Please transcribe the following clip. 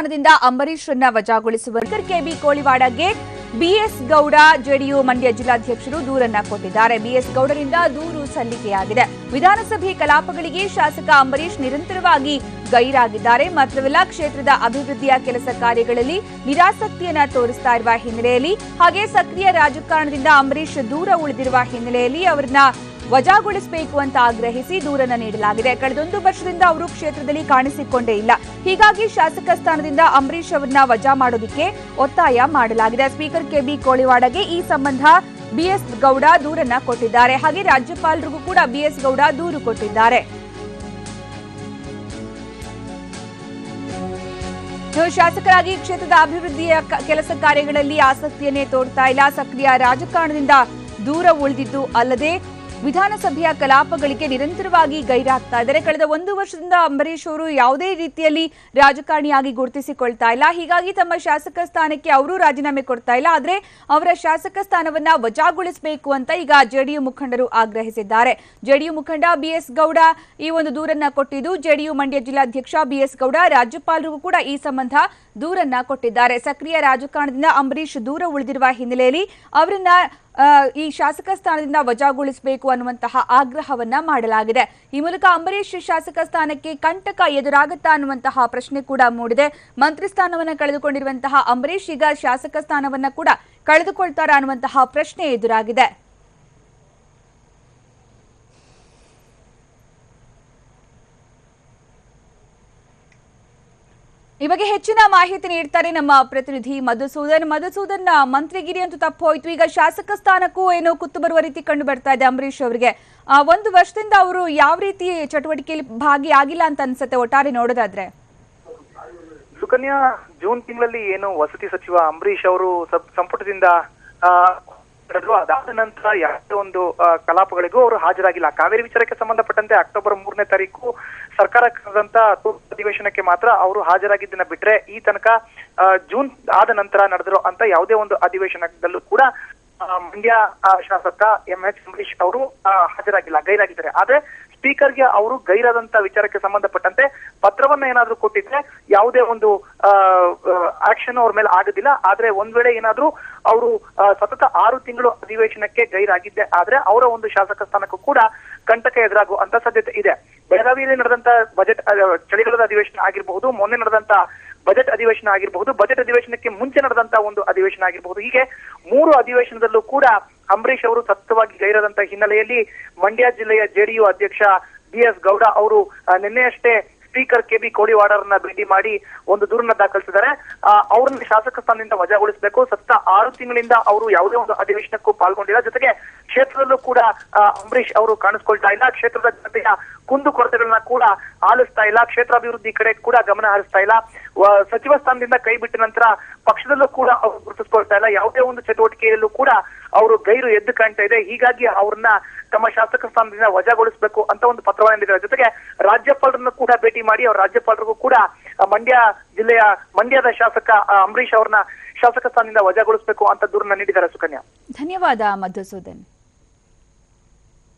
ಸ್ಥಾನದಿಂದ ಅಂಬರೀಶ್ ರನ್ನ ವಜಾಗೊಳಿಸುವ ಕೆಬಿ ಕೋಳಿವಾಡಗೆ ಬಿಎಸ್ ಗೌಡ ಜೆಡಿಯು ಮಂಡ್ಯ ಜಿಲ್ಲಾಧ್ಯಕ್ಷರು ದೂರನ್ನ ಕೊಟ್ಟಿದ್ದಾರೆ. ಬಿಎಸ್ ಗೌಡರಿಂದ ದೂರು ಸಲ್ಲಿಕೆಯಾಗಿದೆ. ವಿಧಾನಸಭೆ ಕಲಾಪಗಳಿಗೆ ಶಾಸಕ ಅಂಬರೀಶ್ ನಿರಂತರವಾಗಿ ಗೈರಾಗಿದ್ದಾರೆ. ಮಾತ್ರವಲ್ಲ, ಕ್ಷೇತ್ರದ ಅಭಿವೃದ್ಧಿಯ ಕೆಲಸ ಕಾರ್ಯಗಳಲ್ಲಿ ನಿರಾಸಕ್ತಿಯನ್ನು ತೋರಿಸ್ತಾ ಇರುವ ಹಿನ್ನೆಲೆಯಲ್ಲಿ ಹಾಗೆ ಸಕ್ರಿಯ ರಾಜಕಾರಣದಿಂದ ಅಂಬರೀಶ್ ದೂರ ಉಳಿದಿರುವ ಹಿನ್ನೆಲೆಯಲ್ಲಿ ಅವರನ್ನ ವಜಾಗೊಳಿಸಬೇಕು ಅಂತ ಆಗ್ರಹಿಸಿ ದೂರನ್ನು ನೀಡಲಾಗಿದೆ. ಕಳೆದೊಂದು ವರ್ಷದಿಂದ ಅವರು ಕ್ಷೇತ್ರದಲ್ಲಿ ಕಾಣಿಸಿಕೊಂಡೇ ಇಲ್ಲ. ಹೀಗಾಗಿ ಶಾಸಕ ಸ್ಥಾನದಿಂದ ಅಂಬರೀಶ್ ಅವರನ್ನ ವಜಾ ಮಾಡೋದಕ್ಕೆ ಒತ್ತಾಯ ಮಾಡಲಾಗಿದೆ. ಸ್ಪೀಕರ್ ಕೆಬಿ ಕೋಳಿವಾಡಗೆ ಈ ಸಂಬಂಧ ಬಿಎಸ್ ಗೌಡ ದೂರನ್ನ ಕೊಟ್ಟಿದ್ದಾರೆ. ಹಾಗೆ ರಾಜ್ಯಪಾಲರಿಗೂ ಕೂಡ ಬಿಎಸ್ ಗೌಡ ದೂರು ಕೊಟ್ಟಿದ್ದಾರೆ. ಶಾಸಕರಾಗಿ ಕ್ಷೇತ್ರದ ಅಭಿವೃದ್ಧಿಯ ಕೆಲಸ ಕಾರ್ಯಗಳಲ್ಲಿ ಆಸಕ್ತಿಯನ್ನೇ ತೋರ್ತಾ ಇಲ್ಲ. ಸಕ್ರಿಯ ರಾಜಕಾರಣದಿಂದ ದೂರ ಉಳಿದಿದ್ದು ಅಲ್ಲದೆ ವಿಧಾನಸಭೆಯ ಕಲಾಪಗಳಿಗೆ ನಿರಂತರವಾಗಿ ಗೈರಾಗ್ತಾ ಇದ್ದಾರೆ. ಕಳೆದ ಒಂದು ವರ್ಷದಿಂದ ಅಂಬರೀಶ್ ಅವರು ಯಾವುದೇ ರೀತಿಯಲ್ಲಿ ರಾಜಕಾರಣಿಯಾಗಿ ಗುರುತಿಸಿಕೊಳ್ತಾ ಇಲ್ಲ. ಹೀಗಾಗಿ ತಮ್ಮ ಶಾಸಕ ಸ್ಥಾನಕ್ಕೆ ಅವರು ರಾಜೀನಾಮೆ ಕೊಡ್ತಾ ಇಲ್ಲ. ಆದರೆ ಅವರ ಶಾಸಕ ಸ್ಥಾನವನ್ನ ವಜಾಗೊಳಿಸಬೇಕು ಅಂತ ಈಗ ಜೆಡಿಯು ಮುಖಂಡರು ಆಗ್ರಹಿಸಿದ್ದಾರೆ. ಜೆಡಿಯು ಮುಖಂಡ ಬಿಎಸ್ ಗೌಡ ಈ ಒಂದು ದೂರನ್ನ ಕೊಟ್ಟಿದ್ದು, ಜೆಡಿಯು ಮಂಡ್ಯ ಜಿಲ್ಲಾಧ್ಯಕ್ಷ ಬಿಎಸ್ ಗೌಡ, ರಾಜ್ಯಪಾಲರಿಗೂ ಕೂಡ ಈ ಸಂಬಂಧ ದೂರನ್ನ ಕೊಟ್ಟಿದ್ದಾರೆ. ಸಕ್ರಿಯ ರಾಜಕಾರಣದಿಂದ ಅಂಬರೀಶ್ ದೂರ ಉಳಿದಿರುವ ಹಿನ್ನೆಲೆಯಲ್ಲಿ ಅವರನ್ನ ಈ ಶಾಸಕ ಸ್ಥಾನದಿಂದ ವಜಾಗೊಳಿಸಬೇಕು ಅನ್ನುವಂತಹ ಆಗ್ರಹವನ್ನ ಮಾಡಲಾಗಿದೆ. ಈ ಮೂಲಕ ಅಂಬರೀಶ್ ಶಾಸಕ ಸ್ಥಾನಕ್ಕೆ ಕಂಟಕ ಎದುರಾಗುತ್ತಾ ಅನ್ನುವಂತಹ ಪ್ರಶ್ನೆ ಕೂಡ ಮೂಡಿದೆ. ಮಂತ್ರಿ ಸ್ಥಾನವನ್ನ ಕಳೆದುಕೊಂಡಿರುವಂತಹ ಅಂಬರೀಶ್ ಈಗ ಶಾಸಕ ಸ್ಥಾನವನ್ನ ಕೂಡ ಕಳೆದುಕೊಳ್ತಾರಾ ಅನ್ನುವಂತಹ ಪ್ರಶ್ನೆ ಎದುರಾಗಿದೆ. ಈ ಬಗ್ಗೆ ಹೆಚ್ಚಿನ ಮಾಹಿತಿ ನೀಡ್ತಾರೆ ನಮ್ಮ ಪ್ರತಿನಿಧಿ ಮಧುಸೂದನ್. ಮಧುಸೂದನ್ ಮಂತ್ರಿಗಿರಿ ಅಂತೂ ತಪ್ಪು ಹೋಯ್ತು. ಈಗ ಶಾಸಕ ಸ್ಥಾನಕ್ಕೂ ಏನೋ ಕುತ್ತು ಬರುವ ರೀತಿ ಕಂಡು ಬರ್ತಾ ಇದೆ ಅಂಬರೀಶ್ ಅವರಿಗೆ. ಒಂದು ವರ್ಷದಿಂದ ಅವರು ಯಾವ ರೀತಿ ಚಟುವಟಿಕೆಯಲ್ಲಿ ಭಾಗಿಯಾಗಿಲ್ಲ ಅಂತ ಅನ್ಸುತ್ತೆ ಒಟ್ಟಾರೆ ನೋಡೋದಾದ್ರೆ? ಸುಕನ್ಯಾ, ಜೂನ್ ತಿಂಗಳಲ್ಲಿ ಏನು ವಸತಿ ಸಚಿವ ಅಂಬರೀಶ್ ಅವರು ಸಂಪುಟದಿಂದ ಆ, ಅದಾದ ನಂತರ ಯಾವುದೇ ಒಂದು ಕಲಾಪಗಳಿಗೂ ಅವರು ಹಾಜರಾಗಿಲ್ಲ. ಕಾವೇರಿ ವಿಚಾರಕ್ಕೆ ಸಂಬಂಧಪಟ್ಟಂತೆ ಅಕ್ಟೋಬರ್ ಮೂರನೇ ತಾರೀಕು ಸರ್ಕಾರ ಕರೆದಂತ ಅಧಿವೇಶನಕ್ಕೆ ಮಾತ್ರ ಅವರು ಹಾಜರಾಗಿದ್ದನ್ನ ಬಿಟ್ರೆ ಈ ತನಕ ಜೂನ್ ಆದ ನಂತರ ನಡೆದಿರೋ ಅಂತ ಯಾವುದೇ ಒಂದು ಅಧಿವೇಶನದಲ್ಲೂ ಕೂಡ ಮಂಡ್ಯ ಶಾಸಕ ಎಂ ಎಚ್ ಅಂಬರೀಶ್ ಅವರು ಹಾಜರಾಗಿಲ್ಲ ಗೈರಾಗಿದ್ದಾರೆ. ಆದ್ರೆ ಸ್ಪೀಕರ್ಗೆ ಅವರು ಗೈರಾದಂತ ವಿಚಾರಕ್ಕೆ ಸಂಬಂಧಪಟ್ಟಂತೆ ಪತ್ರವನ್ನ ಏನಾದ್ರೂ ಕೊಟ್ಟಿದ್ರೆ ಯಾವುದೇ ಒಂದು ಆಕ್ಷನ್ ಅವ್ರ ಮೇಲೆ ಆಗೋದಿಲ್ಲ. ಆದ್ರೆ ಒಂದ್ ವೇಳೆ ಏನಾದ್ರೂ ಅವರು ಸತತ ಆರು ತಿಂಗಳು ಅಧಿವೇಶನಕ್ಕೆ ಗೈರಾಗಿದ್ದೆ ಆದ್ರೆ ಅವರ ಒಂದು ಶಾಸಕ ಸ್ಥಾನಕ್ಕೂ ಕೂಡ ಕಂಟಕ ಎದುರಾಗುವಂತ ಸಾಧ್ಯತೆ ಇದೆ. ಬೆಳಗಾವಿಯಲ್ಲಿ ನಡೆದಂತ ಬಜೆಟ್ ಚಳಿಗಾಲದ ಅಧಿವೇಶನ ಆಗಿರಬಹುದು, ಮೊನ್ನೆ ನಡೆದಂತ ಬಜೆಟ್ ಅಧಿವೇಶನ ಆಗಿರಬಹುದು. ಬಜೆಟ್ ಅಧಿವೇಶನಕ್ಕೆ ಮುಂಚೆ ನಡೆದಂತ ಒಂದು ಅಧಿವೇಶನ ಆಗಿರಬಹುದು. ಹೀಗೆ ಮೂರು ಅಧಿವೇಶನದಲ್ಲೂ ಕೂಡ ಅಂಬರೀಶ್ ಅವರು ಸತತವಾಗಿ ಗೈರದಂತಹ ಹಿನ್ನೆಲೆಯಲ್ಲಿ ಮಂಡ್ಯ ಜಿಲ್ಲೆಯ ಜೆಡಿಯು ಅಧ್ಯಕ್ಷ ಬಿ ಎಸ್ ಗೌಡ ಅವರು ನಿನ್ನೆಯಷ್ಟೇ ಸ್ಪೀಕರ್ ಕೆ ಬಿ ಕೋಡಿವಾಡರನ್ನ ಭೇಟಿ ಮಾಡಿ ಒಂದು ದೂರನ್ನ ದಾಖಲಿಸಿದ್ದಾರೆ. ಅವ್ರನ್ನ ಶಾಸಕ ಸ್ಥಾನದಿಂದ ವಜಾಗೊಳಿಸಬೇಕು. ಸತತ ಆರು ತಿಂಗಳಿಂದ ಅವರು ಯಾವುದೇ ಒಂದು ಅಧಿವೇಶನಕ್ಕೂ ಪಾಲ್ಗೊಂಡಿಲ್ಲ. ಜೊತೆಗೆ ಕ್ಷೇತ್ರದಲ್ಲೂ ಕೂಡ ಅಂಬರೀಶ್ ಅವರು ಕಾಣಿಸ್ಕೊಳ್ತಾ ಇಲ್ಲ. ಕ್ಷೇತ್ರದ ಜನತೆಯ ಕುಂದು ಕೊರತೆಗಳನ್ನ ಕೂಡ ಆಲಿಸ್ತಾ ಇಲ್ಲ. ಕ್ಷೇತ್ರ ಅಭಿವೃದ್ಧಿ ಕಡೆ ಕೂಡ ಗಮನ ಹರಿಸ್ತಾ ಇಲ್ಲ. ಸಚಿವ ಸ್ಥಾನದಿಂದ ಕೈ ಬಿಟ್ಟ ನಂತರ ಪಕ್ಷದಲ್ಲೂ ಕೂಡ ಅವರು ಗುರುತಿಸ್ಕೊಳ್ತಾ ಇಲ್ಲ. ಯಾವುದೇ ಒಂದು ಚಟುವಟಿಕೆಯಲ್ಲೂ ಕೂಡ ಅವರು ಗೈರು ಎದ್ದು ಕಾಣ್ತಾ ಇದೆ. ಹೀಗಾಗಿ ಅವ್ರನ್ನ ತಮ್ಮ ಶಾಸಕ ಸ್ಥಾನದಿಂದ ವಜಾಗೊಳಿಸಬೇಕು ಅಂತ ಒಂದು ಪತ್ರವನ್ನು ನೀಡಿದ್ದಾರೆ. ಜೊತೆಗೆ ರಾಜ್ಯಪಾಲರನ್ನು ಕೂಡ ಭೇಟಿ ಮಾಡಿ ಅವರು ರಾಜ್ಯಪಾಲರಿಗೂ ಕೂಡ ಮಂಡ್ಯ ಜಿಲ್ಲೆಯ, ಮಂಡ್ಯದ ಶಾಸಕ ಅಂಬರೀಶ್ ಅವ್ರನ್ನ ಶಾಸಕ ಸ್ಥಾನದಿಂದ ವಜಾಗೊಳಿಸಬೇಕು ಅಂತ ದೂರನ್ನ ನೀಡಿದ್ದಾರೆ ಸುಕನ್ಯಾ. ಧನ್ಯವಾದ ಮಧುಸೂದನ್.